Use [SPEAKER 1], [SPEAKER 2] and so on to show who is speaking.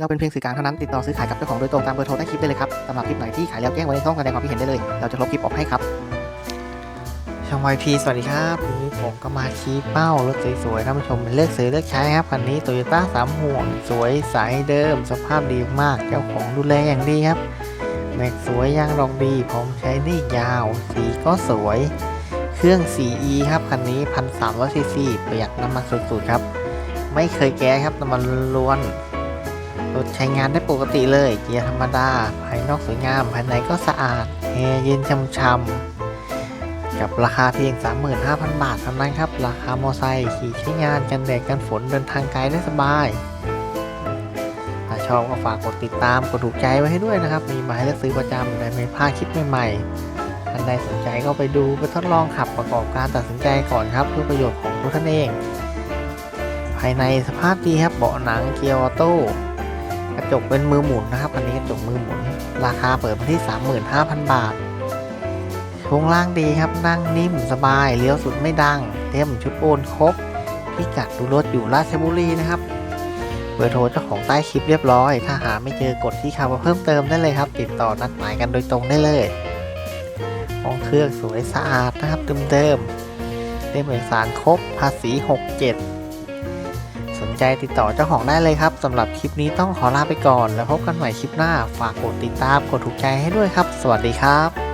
[SPEAKER 1] เราเป็นเพียงสื่อกลางเท่านั้นติดต่อซื้อขายกับเจ้าของโดยตรงตามเบอร์โทรใต้คลิปได้เลยครับสำหรับคลิปไหนที่ขายแล้วแจ้งไว้ในช่องแสดงความคิดเห็นได้เลย เราจะลบคลิปออกให้ครับช่องวพีสวัสดีครับวันนี้ผมก็มาชี้เป้ารถสวยๆท่านผู้ชมเลือกซื้อเลือกใช้ครับคันนี้โตโยต้าสามห่วง สวยใสเดิม สภาพดีมากเจ้าของดูแลอย่างดีครับแม็กสวยยางรองดีพร้อมใช้ได้ยาว สีก็สวย เครื่อง 4E ครับคันนี้ 1,300ซีซีประหยัดน้ำมันสุดๆครับ ไม่เคยแก้ครับน้ำมันล้วน รถใช้งานได้ปกติเลย เกียร์ธรรมดา ภายนอกสวยงาม ภายในก็สะอาดแอร์เย็นช่ำๆ กับราคาเพียง 35,000 บาทเท่านั้นครับ ราคามอไซค์ขี่ใช้งานกันแดดกันฝนเดินทางไกลได้สบาย ถ้าชอบก็ฝากกดติดตาม กดถูกใจไว้ให้ด้วยนะครับ มีมาให้เลือกซื้อประจำได้ไม่พลาดคลิปใหม่ๆท่านใดสนใจก็ไปดูไปทดลองขับประกอบการตัดสินใจก่อนครับเพื่อประโยชน์ของตัวท่านเอง ภายในสภาพดีครับเบาะหนังเกียร์ออโต้ ระจกเป็นมือหมุนนะครับอันนี้กระจกมือหมุน ราคาเปิดมาที่ 35,000 บาทช่วงล่างดีครับนั่งนิ่มสบายเลี้ยวสุดไม่ดัง เต็มชุดโอนครบพิกัดดูรถอยู่ราชบุรีนะครับเบอร์โทรเจ้าของใต้คลิปเรียบร้อย ถ้าหาไม่เจอกดที่คำว่าเพิ่มเติมได้เลยครับ ติดต่อนัดหมายกันโดยตรงได้เลยห้องเครื่องสวยสะอาดนะครับเดิมๆเล่มเอกสารครบภาษี 67 สนใจติดต่อเจ้าของได้เลยครับสำหรับคลิปนี้ต้องขอลาไปก่อน แล้วพบกันใหม่คลิปหน้า ฝากกดติดตามกดถูกใจให้ด้วยครับ สวัสดีครับ